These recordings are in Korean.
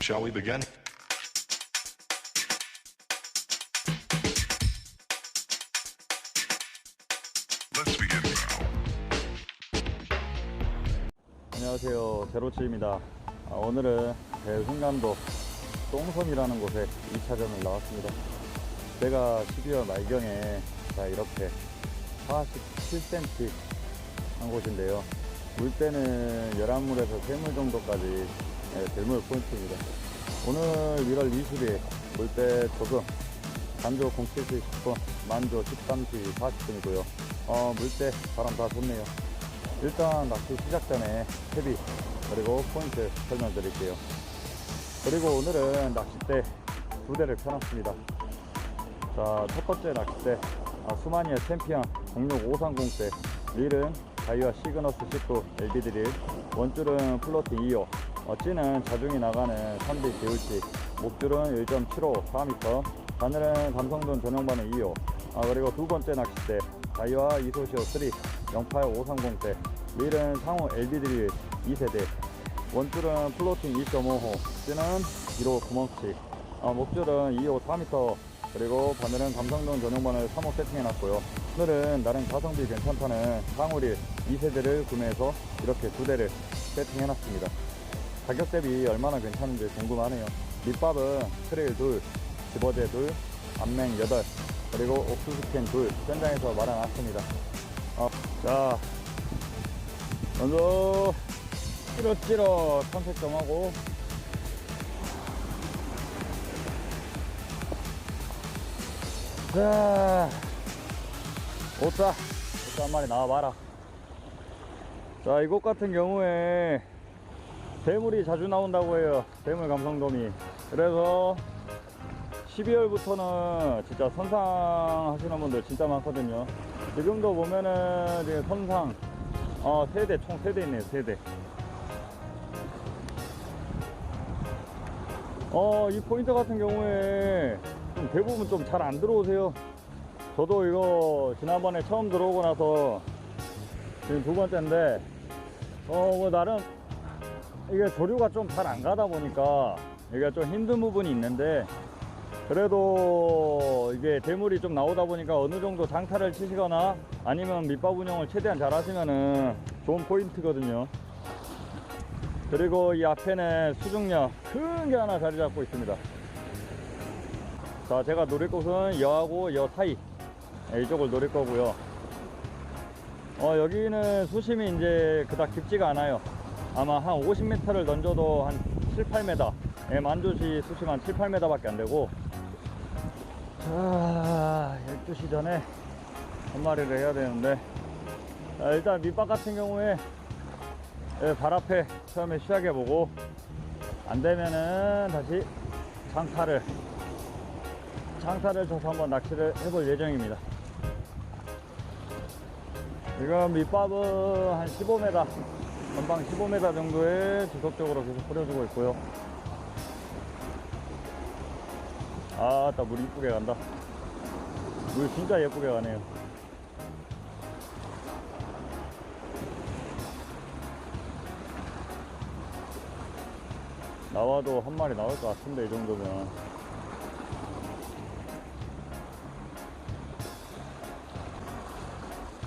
Shall we begin? Let's begin. 안녕하세요 제로치입니다 아, 오늘은 대흥간도 똥섬이라는 곳에 2차전을 나왔습니다 제가 12월 말경에 자 이렇게 47cm 한 곳인데요 물때는 11물에서 3물 정도까지 네, 들물 포인트입니다. 오늘 1월 20일 물때 조금 간조 07시 10분 만조 13시 40분이고요. 어, 물때 바람 다 좋네요. 일단 낚시 시작 전에 헤비 그리고 포인트 설명드릴게요. 그리고 오늘은 낚싯대 두 대를 펴놨습니다. 자, 첫 번째 낚싯대 아, 수마니아 챔피언 06530대. 릴은 다이와 시그너스 19 LB 드릴 원줄은 플로팅 2호 어, 찌는 자중이 나가는 3D 기울치 목줄은 1.75 4m 바늘은 감성돈 전용바늘 2호 아, 그리고 두 번째 낚싯대 다이와 이소시오 3 08530대 릴은 상호 LB 드릴 2세대 원줄은 플로팅 2.5호 찌는 1호 9멍치 아, 목줄은 2호 4m 그리고 바늘은 감성돈 전용바늘 3호 세팅해놨고요. 오늘은 나름 가성비 괜찮다는 상호릴 2세대를 구매해서 이렇게 두 대를 세팅해놨습니다 가격 대비 얼마나 괜찮은지 궁금하네요. 밑밥은 트레일 둘, 집어제 둘, 암맹 8 그리고 옥수수 캔 둘 현장에서 말아놨습니다. 어, 자 먼저 찌릿찌릿 선택 좀 하고. 자 오자 오자 한 마리 나와봐라. 자 이곳 같은 경우에 대물이 자주 나온다고 해요. 대물 감성돔이. 그래서 12월부터는 진짜 선상 하시는 분들 진짜 많거든요. 지금도 보면은 지금 선상 어 세대 총 세대 있네요 세대. 어이 포인트 같은 경우에 좀 대부분 좀 잘 안 들어오세요. 저도 이거 지난번에 처음 들어오고 나서 지금 두 번째인데 어뭐 나름 이게 조류가 좀 잘 안 가다 보니까 이게 좀 힘든 부분이 있는데 그래도 이게 대물이 좀 나오다 보니까 어느 정도 장타를 치시거나 아니면 밑밥 운영을 최대한 잘 하시면은 좋은 포인트거든요. 그리고 이 앞에는 수중력 큰 게 하나 자리 잡고 있습니다. 자, 제가 노릴 곳은 여하고 여 사이 네, 이쪽을 노릴 거고요. 어, 여기는 수심이 이제 그닥 깊지가 않아요. 아마 한 50m를 던져도 한 7, 8m. 예, 만조시 수심 한 7, 8m 밖에 안 되고. 자, 12시 전에 한 마리를 해야 되는데. 자, 일단 밑밥 같은 경우에 예, 발 앞에 처음에 시작해 보고 안 되면은 다시 장타를 장타를 쳐서 한번 낚시를 해볼 예정입니다. 지금 밑밥은 한 15m, 전방 15m 정도에 지속적으로 계속 뿌려주고 있고요. 아, 따 물 이쁘게 간다. 물 진짜 예쁘게 가네요. 나와도 한 마리 나올 것 같은데, 이 정도면.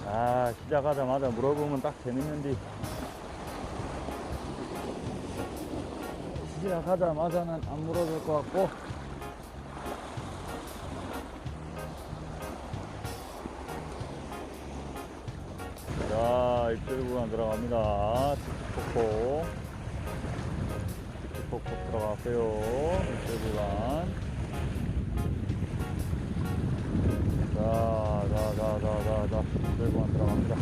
아, 시작하자마자 물어보면 딱 재밌는데. 시작하자마자는 안 물어줄 것 같고. 자, 입질 구간 들어갑니다. 틱틱폭폭. 틱틱폭폭 들어갔어요. 입질 구간. 자, 자, 자, 자, 자, 자, 입질 구간 들어갑니다.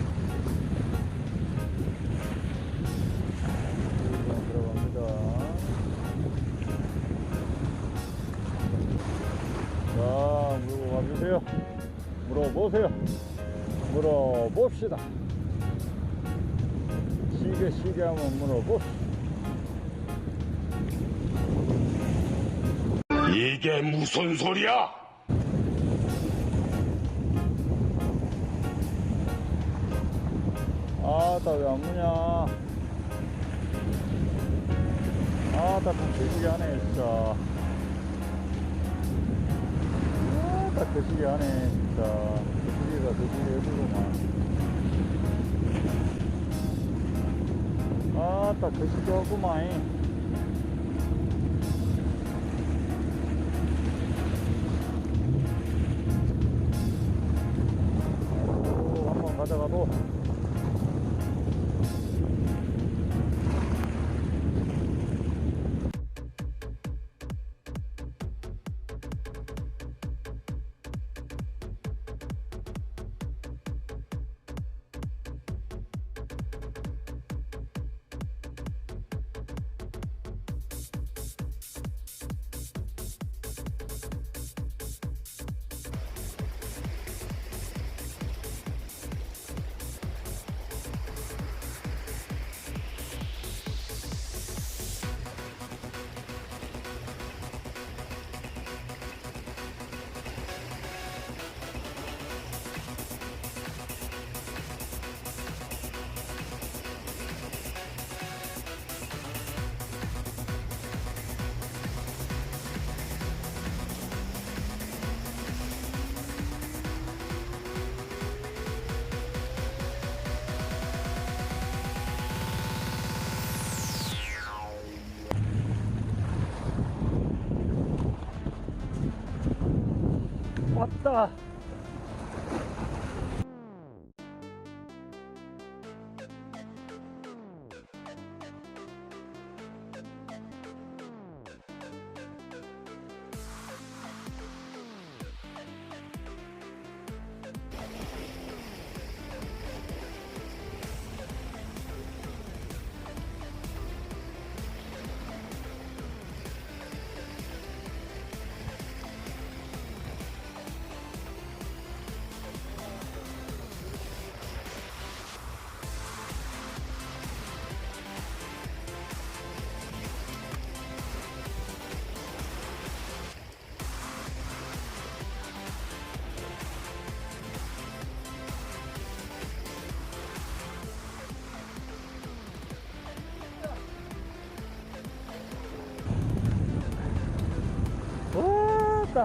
들어갑니다. 물고 가주세요. 물어보세요. 물어봅시다. 시계 시계 한번 물어봅시다. 이게 무슨 소리야? 아, 나 왜 안 무냐. 아, 아, 나참 거시기 하네, 진짜. 딱 거시기 하네, 진짜. 거시기가 거시기 해주구만. 아, 딱 거시기 하구만. 왔다.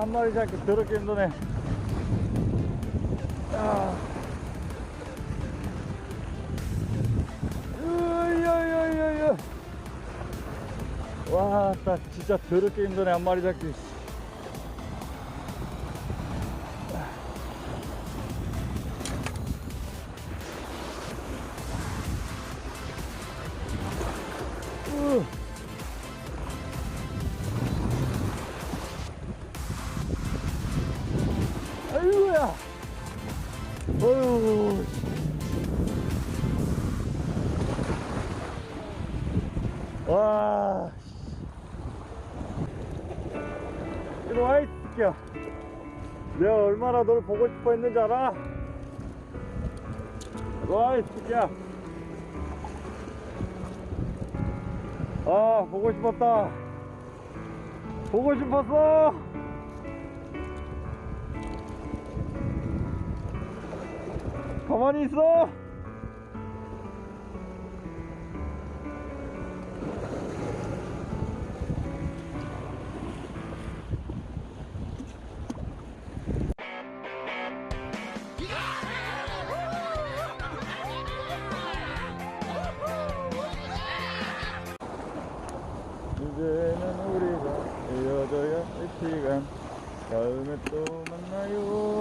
한 마리 잡기 더럽게 힘드네. 아. 으여여여여. 와, 딱 진짜 더럽게 힘드네. 한 마리 잡기. 어휴. 와. 이리 와, 이 새끼야. 내가 얼마나 널 보고 싶어 했는지 알아? 와, 이 새끼야. 아, 보고 싶었다. 보고 싶었어. 가만히 있어. 이제는 우리가 헤어져야 할 시간 다음에 또 만나요